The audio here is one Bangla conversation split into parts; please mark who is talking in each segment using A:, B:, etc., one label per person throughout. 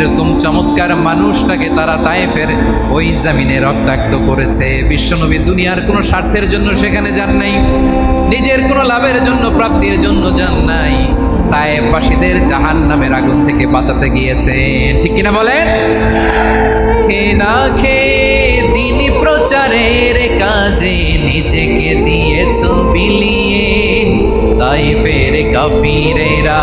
A: এরকম চমৎকার মানুষটাকে তারা তায়েফের ওই জামিনে রক্তাক্ত করেছে। বিশ্বনবী দুনিয়ার কোনো স্বার্থের জন্য সেখানে যান নাই, নিজের কোনো লাভের জন্য, প্রাপ্তির জন্য যান নাই। তায়েফবাসীদের জাহান নামের আগুন থেকে বাঁচাতে গিয়েছে। ঠিক কিনা বলেন? খে না খেয়ে দিন প্রচারের কাজে নিজেকে দিয়েছ বিলিয়ে তাই ফের কাফিরেরা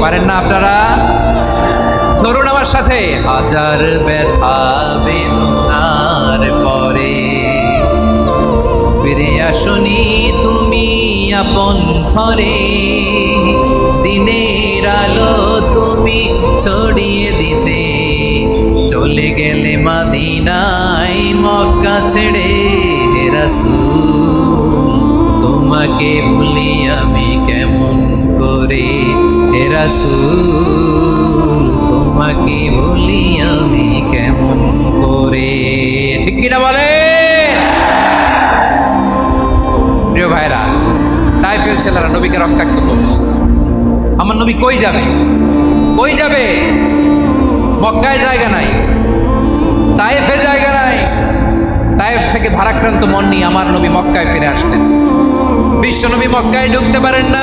A: পারেন না আপনারা? ধরুন আমার সাথে। হাজার ব্যথা বেদনার পরে। ফিরে আসনি তুমি আপন ঘরে। দিনের আলো তুমি ছড়িয়ে দিতে। চলে গেলে মাদিনাই মক্কা ছেড়ে। রাসূল, তোমাকে ভুলি আমি কেমন করে? রাসূল, তোমাকে বলি আমি কেমন করে? ঠিক কিনা বলে? প্রিয় ভাইরা তাইফের ছেলেরা, নবীকে রক্তাক্ত করল আমার নবী কই যাবে? কই যাবে? মক্কায় জায়গা নাই। তায়েফে জায়গা নাই। তায়েফ থেকে ভারাক্রান্ত মন নিয়ে আমার নবী মক্কায় ফিরে আসলেন। বিশ্ব নবী মক্কায় ঢুকতে পারেন না।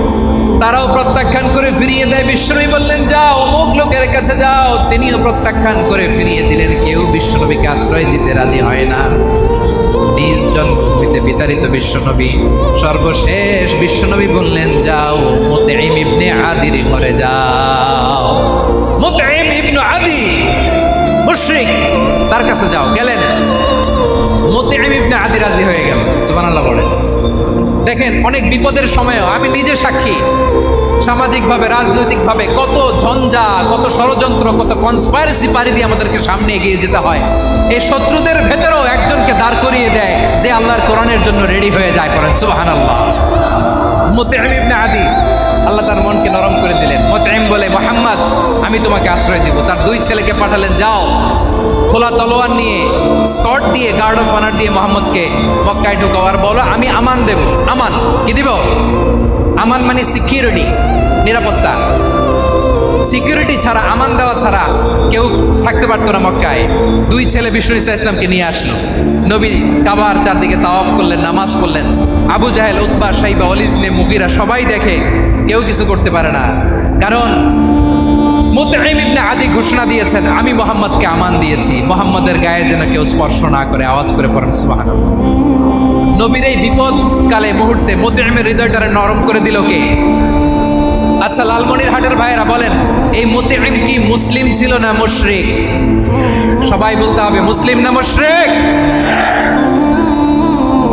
A: তারাও প্রত্যাখ্যান করে ফিরিয়ে দেয়। বিশ্বনবী বললেন, যাও, অমুক লোকের কাছে যাও। তিনিও প্রত্যাখ্যান করে ফিরিয়ে দিলেন। কেউ বিশ্বনবীকে আশ্রয় দিতে রাজি হয় না। নিজ জন্মভূমিতে বিতাড়িত বিশ্বনবী, সর্বশেষ বিশ্বনবী বললেন, যাও মোতেইম ইবনে আদির ঘরে যাও। মোতেইম ইবনু আদি, মুশরিক, তার কাছে যাও। গেলেন। মোতেইম ইবনে আদি রাজি হয়ে গেল। সুবহানাল্লাহ বলেন। দেখেন, অনেক বিপদের সময়ও আমি নিজে সাক্ষী। সামাজিকভাবে, রাজনৈতিকভাবে কত ঝঞ্ঝা, কত ষড়যন্ত্র, কত কনসপাইরেসি পাড়ি দিয়ে আমাদেরকে সামনে এগিয়ে যেতে হয়। এই শত্রুদের ভেতরেও একজনকে দাঁড় করিয়ে দেয় যে আল্লাহর কোরআনের জন্য রেডি হয়ে যায় করেন সুবাহান আল্লাহ আদি, আল্লাহ তার মনকে নরম করে দিলেন। মোতেম বলে, মোহাম্মদ, আমি তোমাকে আশ্রয় দিব। তার দুই ছেলেকে পাঠালেন, যাও। খোলা তলোয়ার নিয়ে, স্কট দিয়ে গার্ড অফ অনার দিয়ে মোহাম্মদকে মক্কায় ঢুকাও। আর বলো, আমি আমান দেব। আমান, কি দিব? আমান মানে সিকিউরিটি নিরাপত্তা। সিকিউরিটি ছাড়া, আমান দেওয়া ছাড়া কেউ থাকতে পারতো না মক্কায়। দুই ছেলে বিষ্ণু ইসা ইসলামকে নিয়ে আসলো। নবী কাবার চারদিকে তাওয়াফ করলেন, নামাজ পড়লেন। আবু জাহেল উৎবা সাইবা অলিদ মুগিরা সবাই দেখে কেউ কিছু করতে পারে না। কারণ মুতাইম ইবনে আদি ঘোষণা দিয়েছেন, আমি মোহাম্মদকে আমান দিয়েছি। মোহাম্মদের গায়ে যেন কেউ স্পর্শ না করে, আওয়াজ করে পড়েন, সুবহানাল্লাহ। নবীর এই বিপদকালে মুহূর্তে মোতাইমের হৃদয়টারে নরম করে দিল কে? আচ্ছা লালমনির হাটের ভাইয়েরা বলেন, এই মোতাইম কি মুসলিম ছিল না মুশরিক? সবাই বলতে হবে, মুসলিম না মুশরিক?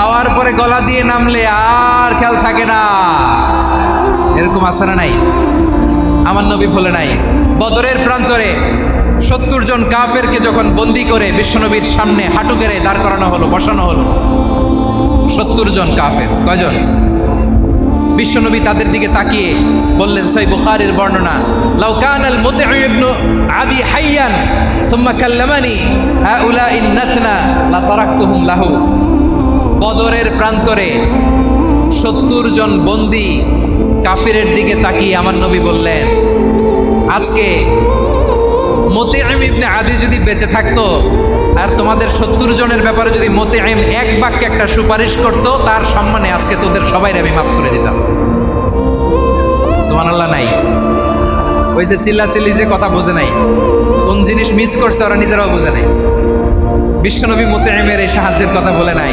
A: খাওয়ার পরে গলা দিয়ে নামলে আর খেয়াল থাকে না। এরকম আছে না নাই। আমার নবী বলে নাই, বদরের প্রান্তরে সত্তর জন কাফেরকে যখন বন্দি করে বিশ্বনবীর সামনে হাঁটু গেড়ে দাঁড় করানো হলো, বসানো হলো, সত্তর জন কাফের, কয়জন? বিশ্বনবী তাদের দিকে তাকিয়ে বললেন, সই বুখারের বর্ণনা, লাউ কান আল মুতঈ ইবনু আদি হাইয়ান, সুম্মা কাল্লামানি হাউলা ইন্নাতনা লা তারাকতুহুম লাহু। বদরের প্রান্তরে সত্তর জন বন্দি কাফিরের দিকে তাকিয়ে আমার নবী বললেন, আজকে মোতেআম ইবনে আদি যদি বেঁচে থাকতো আর তোমাদের সত্তর জনের ব্যাপারে যদি মোতেআম এক বাক্যে একটা সুপারিশ করত, তার সম্মানে আজকে তোদের সবাই আমি মাফ করে দিতাম। সুবহানাল্লাহ, নাই। ওই যে চিল্লাচিল্লি যে কথা বোঝে নাই, কোন জিনিস মিস করছে ওরা নিজেরাও বোঝে নাই। বিশ্বনবী মোতেআমের এই সাহায্যের কথা বলে নাই।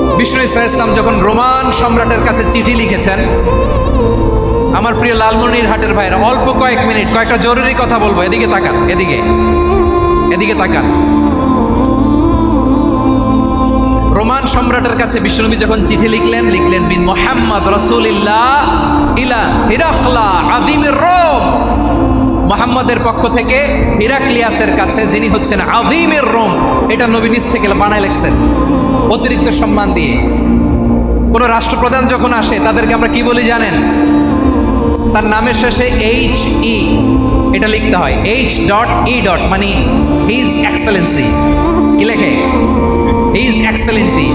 A: বিষ্ণু ইসা ইসলাম যখন রোমান সম্রাটের কাছে চিঠি লিখেছেন, আমার প্রিয় লালমনির হাটের ভাইরা অল্প কয়েক মিনিট, কয়েকটা জরুরি কথা বলব, এদিকে তাকান, এদিকে এদিকে তাকান। রোমান সম্রাটের কাছে বিশ্বনবী যখন চিঠি লিখলেন লিখলেন মিন মোহাম্মদ রসুলিল্লাহ ইলা হিরাকলা আদিমির রোম। মোহাম্মদের পক্ষ থেকে হিরাক্লিয়াসের কাছে, যিনি হচ্ছেন আদিমের রোম, এটা নবী নিজ থেকে বানায় লেখছেন। অতিরিক্ত সম্মান দিয়ে। কোনো রাষ্ট্রপ্রধান যখন আসে, তাদেরকে আমরা কি বলি জানেন? তার নামের শেষে এইচ ই এটা লিখতে হয়। এইচ ডট ই ডট মানে হিজ এক্সেলেন্সি কি লেখে? হিজ এক্সেলেন্টি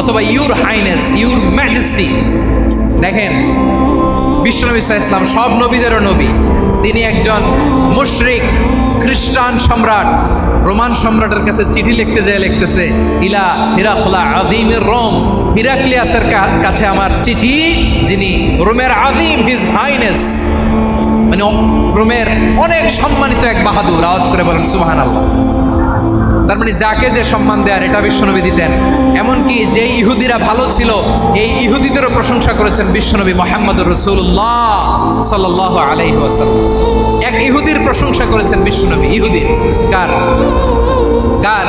A: অথবা ইউর হাইনেস ইউর ম্যাজেস্টি দেখেন বিশ্বনবী ইসলাম সব নবীদেরও নবী। তিনি একজন মুশরিক, খ্রিস্টান সম্রাট, রোমান সম্রাটের কাছে চিঠি লিখতে যায় লিখতেছে, ইলা হিরাকলা আদিমের রোম, হিরাক্লিয়াসের কাছে আমার চিঠি, যিনি রোমের আদিম হিজ হাইনেস। মানে রোমের অনেক সম্মানিত এক বাহাদুর, আওয়াজ করে বলেন সুবাহান আল্লাহ তার মানে যাকে যে সম্মান দেয়ার এটা বিশ্বনবী দিতেন। এমনকি যে ইহুদিরা ভালো ছিল, এই ইহুদিদেরও প্রশংসা করেছেন বিশ্বনবী মোহাম্মদ রসুল্লাহ সাল্লাহ আলাই এক ইহুদির প্রশংসা করেছেন বিশ্বনবী ইহুদির কার? কার?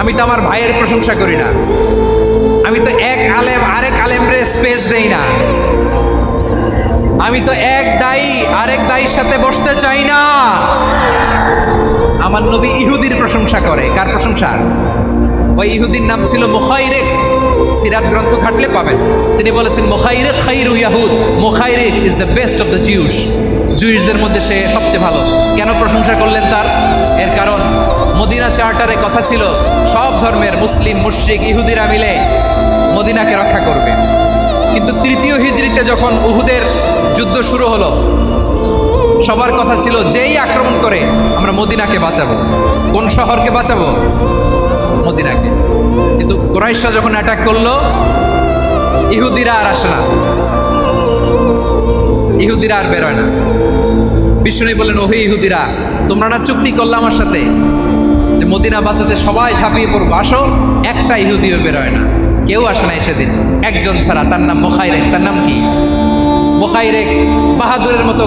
A: আমি তো আমার ভাইয়ের প্রশংসা করি না। আমি তো এক আলেম, আরেক আলেমরে স্পেস দেই না। আমি তো এক দায়ী, আরেক দায়ীর সাথে বসতে চাই না। আমার নবী ইহুদির প্রশংসা করে। কার প্রশংসা? ওই ইহুদির নাম ছিল মোখাইরেক সিরাত গ্রন্থ ঘাটলে পাবেন। তিনি বলেছেন মোখাইরেক খাইরু ইয়াহুদ। Mukhayriq is the best of the Jews. জুইসদের মধ্যে সে সবচেয়ে ভালো। কেন প্রশংসা করলেন তার? এর কারণ, মদিনা চার্টারে কথা ছিল, সব ধর্মের মুসলিম, মুশরিক, ইহুদিরা মিলে মদিনাকে রক্ষা করবে। কিন্তু তৃতীয় হিজড়িতে যখন উহুদের যুদ্ধ শুরু হলো সবার কথা ছিল, যেই আক্রমণ করে, আমরা মদিনাকে বাঁচাবো। কোন শহরকে বাঁচাবো? মদিনাকে। কিন্তু কোরাইশরা যখন অ্যাটাক করল, ইহুদিরা আর আসে না। ইহুদিরা আর বেরোয় না। বিষ্ণু বললেন, ওহে ইহুদিরা, তোমরা না চুক্তি করলে আমার সাথে যে মদিনা বাঁচাতে সবাই ঝাঁপিয়ে পড়ব? আসো, একটা ইহুদিও বেরোয় না। কেউ আসে না সেদিন। একজন ছাড়া, তার নাম মোখাইরেক। তার নাম কি? মোখাইরেক বাহাদুরের মতো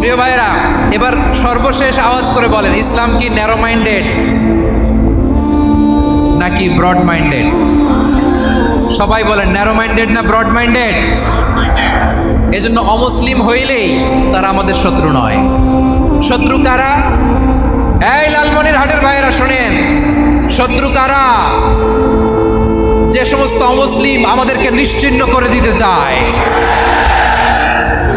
A: প্রিয় ভাইরা এবার সর্বশেষ আওয়াজ করে বলেন, ইসলাম কি ন্যারো মাইন্ডেড নাকি ব্রড মাইন্ডেড সবাই বলেন ন্যারো মাইন্ডেড না ব্রড মাইন্ডেড এজন্য অমুসলিম হইলেই তারা আমাদের শত্রু নয়। শত্রু কারা? এই লালমনির হাটের ভাইয়েরা, শোনেন, শত্রু কারা? যে সমস্ত অমুসলিম আমাদেরকে নিশ্চিহ্ন করে দিতে চায়।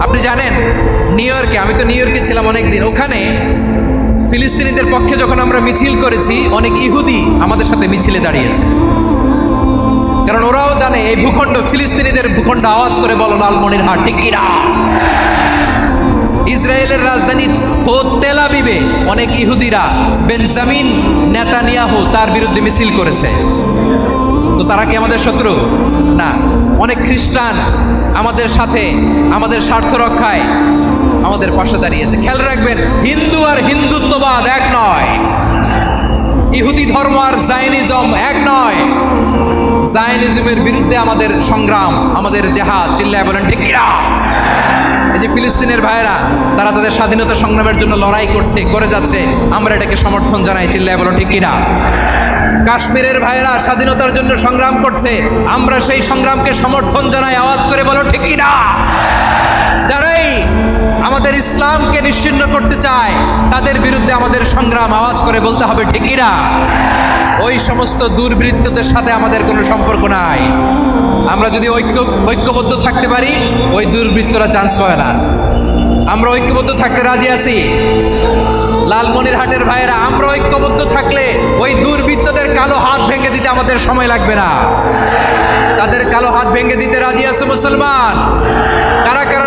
A: আপনি জানেন নিউ ইয়র্কে আমি তো নিউ ইয়র্কে ছিলাম অনেক দিন ওখানে ফিলিস্তিনিদের পক্ষে যখন আমরা মিছিল করেছি, অনেক ইহুদি আমাদের সাথে মিছিলে দাঁড়িয়েছে। কারণ ওরাও জানে, এই ভূখণ্ড, ফিলিস্তিনিদের ভূখণ্ড আওয়াজ করে বলো, লালমনির হাট কিনা? ইসরায়েলের রাজধানী খোদ তেল আবিবে, অনেক ইহুদিরা বেঞ্জামিন নেতানিয়াহু তার বিরুদ্ধে মিছিল করেছে। তো তারা কি আমাদের শত্রু? না। অনেক খ্রিস্টান আমাদের সাথে, আমাদের স্বার্থ রক্ষায় আমাদের পাশে দাঁড়িয়েছে। খেয়াল রাখবেন, হিন্দু আর হিন্দুত্ববাদ এক নয়। ইহুদি ধর্ম আর জাইনিজম এক নয়। জায়নিজমের বিরুদ্ধে আমাদের সংগ্রাম, আমাদের জেহাদ, চিল্লায় বলেন, ঠিক এই যে ফিলিস্তিনের ভাইয়েরা, তারা তাদের স্বাধীনতা সংগ্রামের জন্য লড়াই করছে, করে যাচ্ছে, আমরা এটাকে সমর্থন জানাই, চিল্লায় বলো ঠিক কাশ্মীরের ভাইয়েরা স্বাধীনতার জন্য সংগ্রাম করছে, আমরা সেই সংগ্রামকে সমর্থন জানাই। আওয়াজ করে বলো, ঠিক কিনা? যারাই আমাদের ইসলামকে নিশ্চিন্ন করতে চায়, তাদের বিরুদ্ধে আমাদের সংগ্রাম, আওয়াজ করে বলতে হবে, ঠিক কিনা? ওই সমস্ত দুর্বৃত্তদের সাথে আমাদের কোনো সম্পর্ক নাই। আমরা যদি ঐক্য, ঐক্যবদ্ধ থাকতে পারি, ওই দুর্বৃত্তরা চান্স পাবে না। আমরা ঐক্যবদ্ধ থাকতে রাজি আছি। লালমনির হাটের ভাইয়েরা, আমরা ঐক্যবদ্ধ থাকলে ওই দুর্বৃত্তদের কালো হাত ভেঙে দিতে আমাদের সময় লাগবে না। তাদের কালো হাত ভেঙে দিতে রাজি আছে মুসলমান? কারা কারা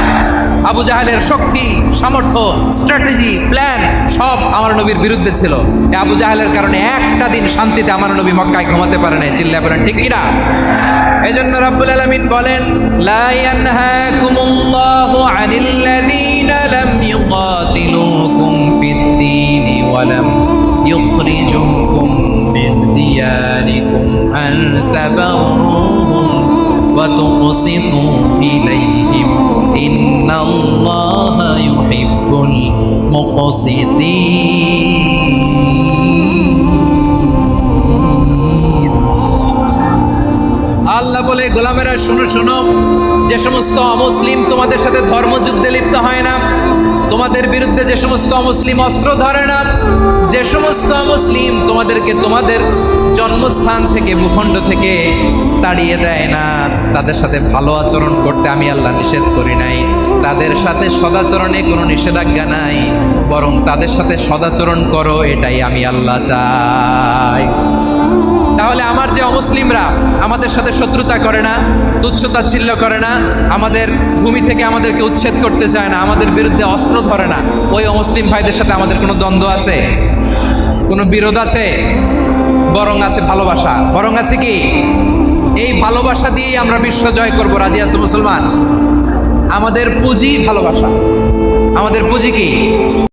A: আবু জাহেলের শক্তি, সামর্থ্য স্ট্র্যাটেজি প্ল্যান সব আমার নবীর বিরুদ্ধে ছিল। আবু জাহেলের কারণে একটা দিন শান্তিতে আমার নবী মক্কায় ঘুমাতে পারে না চিল্লা বলেন ঠিক কিনা? এই জন্য রব্বুল আলমিন বলেন ইয়ানহাকুমুল্লাহু আনিল্লাযীনা লাম ইউকাতিলুকুম ফিদ-দীন ওয়া إليهم. إن الله يحب المقسطين. আল্লাহ বলে, গোলামেরা, শুনো শুনো, যে সমস্ত অমুসলিম তোমাদের সাথে ধর্মযুদ্ধে লিপ্ত হয় না তোমাদের বিরুদ্ধে যে সমস্ত মুসলিম অস্ত্র ধরে না, যে সমস্ত মুসলিম তোমাদেরকে তোমাদের জন্মস্থান থেকে, ভূখণ্ড থেকে তাড়িয়ে দেয় না, তাদের সাথে ভালো আচরণ করতে আমি আল্লাহ নিষেধ করি নাই। তাদের সাথে সদাচরণে কোনো নিষেধাজ্ঞা নাই, বরং তাদের সাথে সদাচরণ করো, এটাই আমি আল্লাহ চাই। তাহলে আমার যে অমুসলিমরা আমাদের সাথে শত্রুতা করে না তুচ্ছতাচ্ছিল্য করে না, আমাদের ভূমি থেকে আমাদেরকে উচ্ছেদ করতে চায় না, আমাদের বিরুদ্ধে অস্ত্র ধরে না, ওই অমুসলিম ভাইদের সাথে আমাদের কোনো দ্বন্দ্ব আছে? কোনো বিরোধ আছে? বরং আছে ভালোবাসা। বরং আছে কি? এই ভালোবাসা দিয়েই আমরা বিশ্ব জয় করব, রাজি আছো মুসলমান? আমাদের পুঁজি ভালোবাসা। আমাদের পুঁজি কি?